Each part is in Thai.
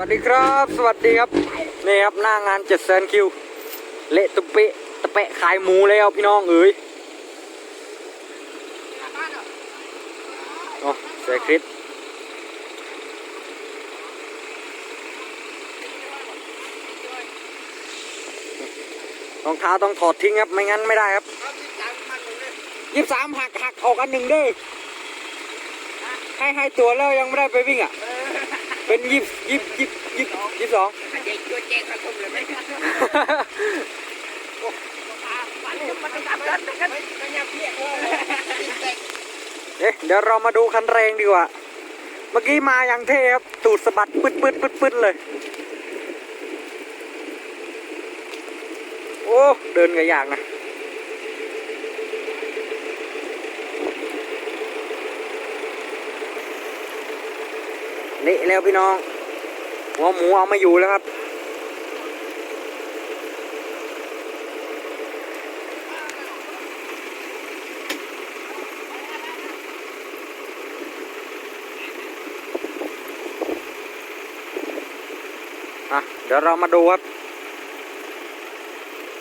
สวัสดีครับ สวัสดีครับนี่ครับหน้างานเจ็ดแสนคิว เละตุเปะตะเปะขายหมูแล้วพี่น้องเอ๋ยโอ้เสียคริสรองเท้าต้องถอดทิ้งครับไม่งั้นไม่ได้ครับยี่สามหักหักออกอันหนึ่งเด้อให้ให้ตัวแล้วยังไม่ได้ไปวิ่งอะ เป็นยี่ยี่ยี่ยี่ยี่สองเด็กตัวเจ๊งมาคุมเลยไหมมันมันทำกันกันมันยังเพี้ยเลยเอ๊ะเดี๋ยวเรามาดูคันแรงดีกว่า เมื่อกี้มาอย่างเท่ครับตูดสะบัดปึ๊ดปึ๊ดปึ๊ดปึ๊ดเลย โอ้ เดินก็ยากนะ เละแล้วพี่น้อง หัวหมูเอาไม่อยู่แล้วครับ อะ เดี๋ยวเรามาดูครับ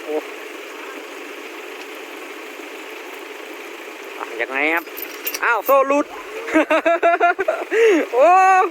โอ้อยังไงครับ อ้าว โซลุด 오!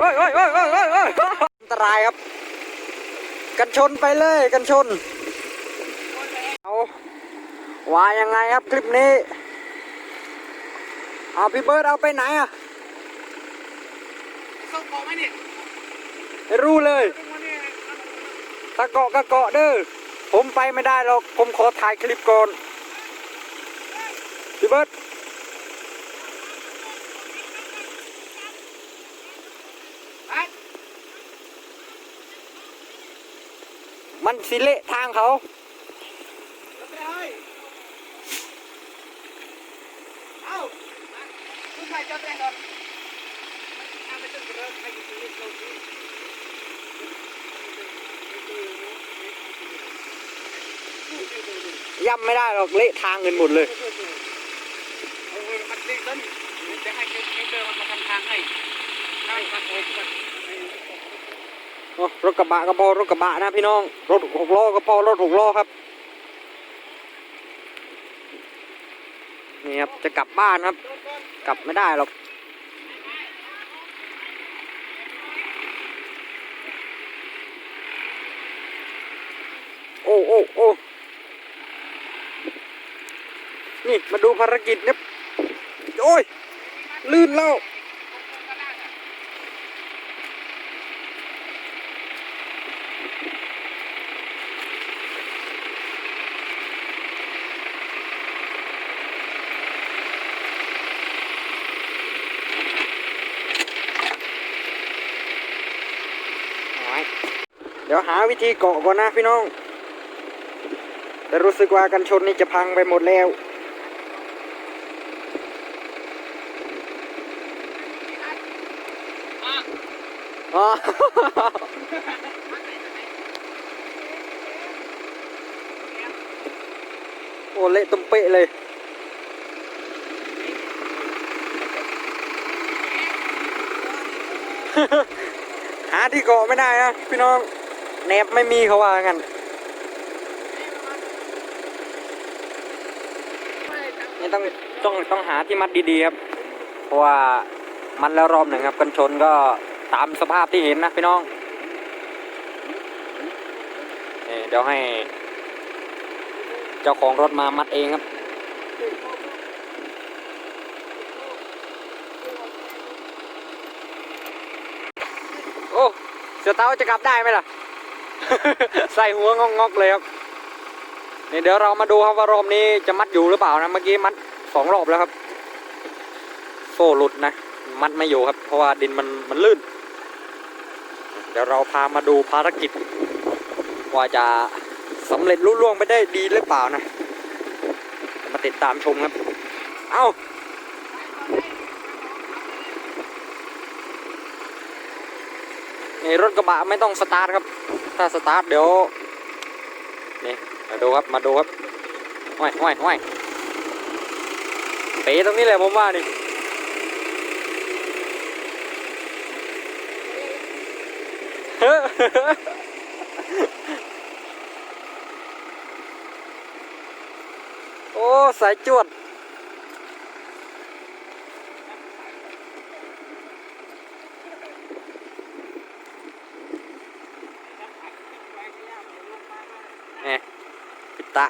อันตรายครับ กันชนไปเลยกันชนเอาว่ายังไงครับคลิปนี้เอาพี่เบิร์ดเอาไปไหนอะส่งขไหมเนี่ยไม่รู้เลยตะเกาะกะเกาะเด้อผมไปไม่ได้หรอกผมขอถ่ายคลิปก่อนพี่เบิร์ด มันสิเละทางเขาย่ำไม่ได้หรอกเละทางเงินหมดเลยมันเละต้นจะให้เจอมันมาทำทางให้ได้ครับ รถกระบะก็พอรถกระบะนะพี่น้อง รถหกล้อก็พอรถหกล้อครับ นี่ครับ จะกลับบ้านครับ กลับไม่ได้หรอกโอ้โอ้โอ้นี่ มาดูภารกิจเนี่ยโอ้ย ลื่นแล้ว เดี๋ยวหาวิธีเกาะก่อนนะพี่น้อง แต่รู้สึกว่ากันชนนี่จะพังไปหมดแล้ว อ๋อ โอ้เละตุ้มเป๊ะเลยหาที่เกาะไม่ได้นะพี่น้อง แนบไม่มีเขาว่างั้นนี่ต้องต้องต้องหาที่มัดดีๆครับ เพราะว่ามันแล้วรอบหนึ่งครับ กันชนก็ตามสภาพที่เห็นนะพี่น้องนี่เดี๋ยวให้ เจ้าของรถมามัดเองครับโอ้เสือเต้าจะกลับได้ไหมล่ะ ใส่หัวงอกๆเลยครับนี่เดี๋ยวเรามาดูครับว่ารอบนี้จะมัดอยู่หรือเปล่านะเมื่อกี้มัดสองรอบแล้วครับ โซ่หลุดนะ มัดไม่อยู่ครับ เพราะว่าดินมันมันลื่น เดี๋ยวเราพามาดูภารกิจ ว่าจะสำเร็จลุล่วงไปได้ดีหรือเปล่านะ มาติดตามชมครับ เอ้า รถกระบะไม่ต้องสตาร์ทครับ ถ้าสตาร์ทเดี๋ยวนี่มาดูครับมาดูครับห้อยห้อยห้อยเป๋ตรงนี้แหละผมว่านี่เฮ้อโอ้ สายจวด เนี่ยปิดตะ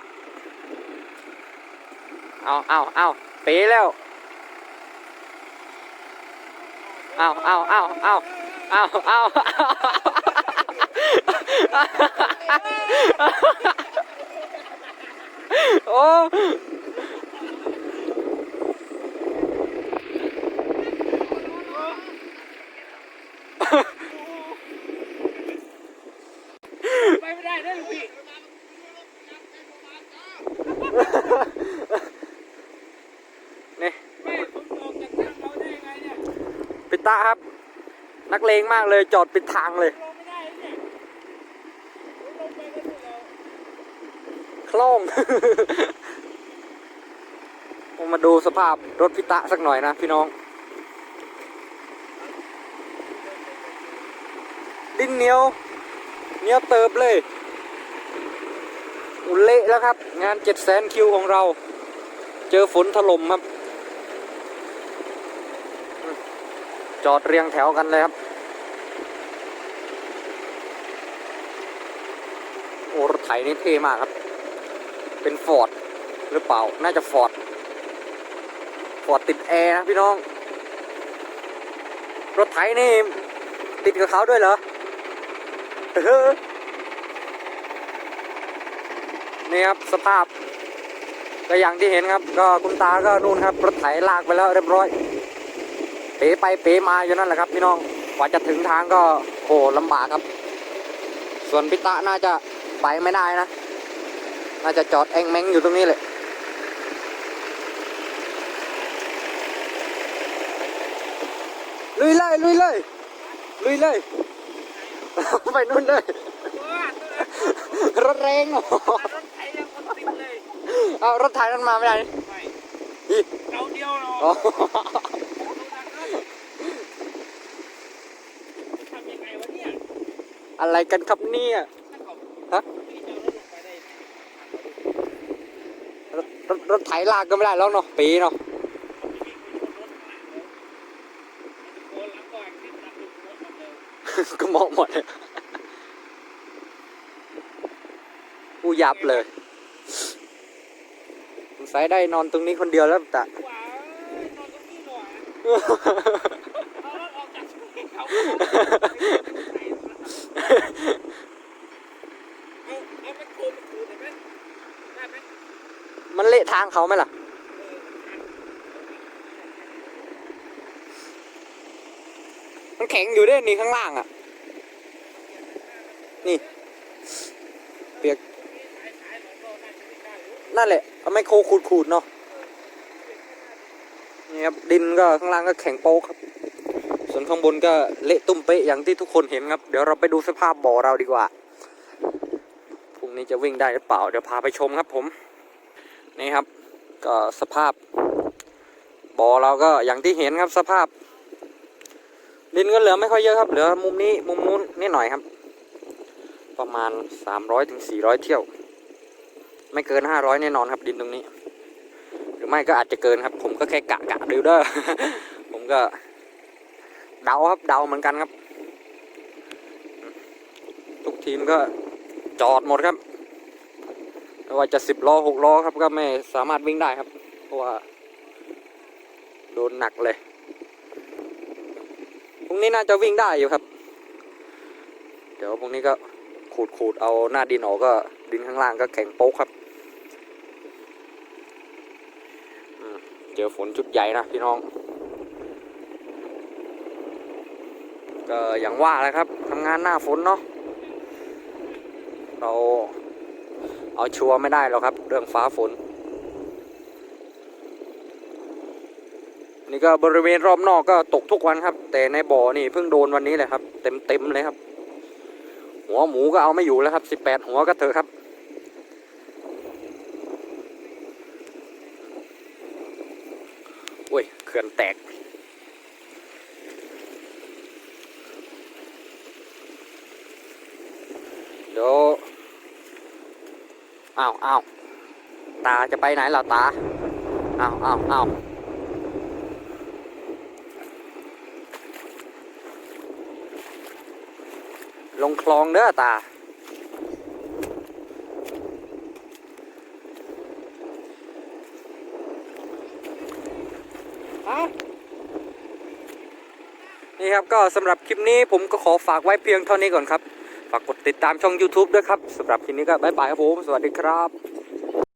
เอาเอาเอาเป๋แล้วเอาเอาเอาเอาเอาเอาโอ้ไปไม่ได้ได้ลูกพี่ นี่ ไม่ผมออกจากทางเราได้ยังไงเนี่ย ปิดตาครับ นักเลงมากเลยจอดปิดทางเลยคล่องมมาดูสภาพรถพิตะสักหน่อยนะพี่น้อง ดินเหนียวเหนียวเติบเลยอุเละแล้วครับ งานเจ็ดแสนคิวของเรา เจอฝนถล่มครับ จอดเรียงแถวกันเลยครับ โอ้รถ ไถนี่เท่มากครับ เป็นฟอร์ดหรือเปล่า น่าจะฟอร์ดฟอร์ดติดแอร์นะพี่น้อง รถไถนี่ติดกับเขาด้วยเหรอเฮ้อนี่ครับสภาพก็อย่างที่เห็นครับ ก็คุณตาก็นู่นครับ รถไถลากไปแล้วเรียบร้อย เป๋ไปเป๋มาอยู่นั่นแหละครับ พี่น้องกว่าจะถึงทางก็โหลำบากครับ ส่วนพิตะน่าจะ ไปไม่ได้นะ น่าจะจอดแองแมงอยู่ตรงนี้เลยลุยเลยลุยเลยลุยเลยไปนู่นเลยว้ารถแรงเนาะรถไถยังคนติดเลยเอารถไถนั้นมาไม่ได้นี่ไม่อีเราเดียวเนาะอ๋อทำยังไงวะเนี่ยอะไรกันครับเนี่ย ถ้าเขา ฮะ พี่จะเอารถลงไปได้ รถรถไถลากก็ไม่ได้แล้วเนาะปีเนาะโคนหลังก่อนติดตามรถรถหมดเลยก็มองหมดเลยกูยับเลยสงสัยได้นอนตรงนี้คนเดียวแล้วแต่ มันเละทางเขาไหมล่ะ มันแข็งอยู่ด้วยนี่ข้างล่างอะ นี่ เปียก นั่นแหละเอาไมโครขูดขูดๆเนาะ นี่ครับ ดินก็ข้างล่างก็แข็งโป๊กครับ ส่วนข้างบนก็เละตุ้มเป๊ะอย่างที่ทุกคนเห็นครับ เดี๋ยวเราไปดูสภาพบ่อเราดีกว่าพรุ่งนี้จะวิ่งได้หรือเปล่า เดี๋ยวพาไปชมครับผม นี่ครับ ก็สภาพบ่อเราก็อย่างที่เห็นครับสภาพ ดินก็เหลือไม่ค่อยเยอะครับเหลือมุมนี้มุมนู้นนิดหน่อยครับ ประมาณ300ถึง400 เที่ยว ไม่เกิน 500แน่นอนครับ ดินตรงนี้ หรือไม่ก็อาจจะเกินครับ ผมก็แค่กะกะดูเด้อผมก็เดาครับเดาเหมือนกันครับ ทุกทีมก็จอดหมดครับ ไม่ว่าจะสิบล้อหกล้อครับก็ไม่สามารถวิ่งได้ครับ เพราะว่าโดนหนักเลยพรุ่งนี้น่าจะวิ่งได้อยู่ครับ เดี๋ยวพรุ่งนี้ก็ขูดขูดเอาหน้าดินออกก็ดินข้างล่างก็แข็งโป๊กครับเจอฝนชุดใหญ่นะพี่น้อง ก็อย่างว่าแหละครับทำงานหน้าฝนเนาะเรา เอาชัวร์ไม่ได้หรอกครับ เรื่องฟ้าฝน นี่ก็บริเวณรอบนอกก็ตกทุกวันครับ แต่ในบ่อนี่เพิ่งโดนวันนี้เลยครับ เต็มเต็มๆเลยครับ หัวหมูก็เอาไม่อยู่แล้วครับสิบแปดหัวก็เถอะครับโอ้ยเขื่อนแตก เดี๋ยว อ้าวอ้าวตาจะไปไหนล่ะตาอ้าวอ้าวอ้าวลงคลองเด้อตาฮะนี่ครับก็สำหรับคลิปนี้ผมก็ขอฝากไว้เพียงเท่านี้ก่อนครับ ฝากกดติดตามช่อง YouTube ด้วยครับสำหรับคลิปนี้ก็บ๊ายบายครับผม สวัสดีครับ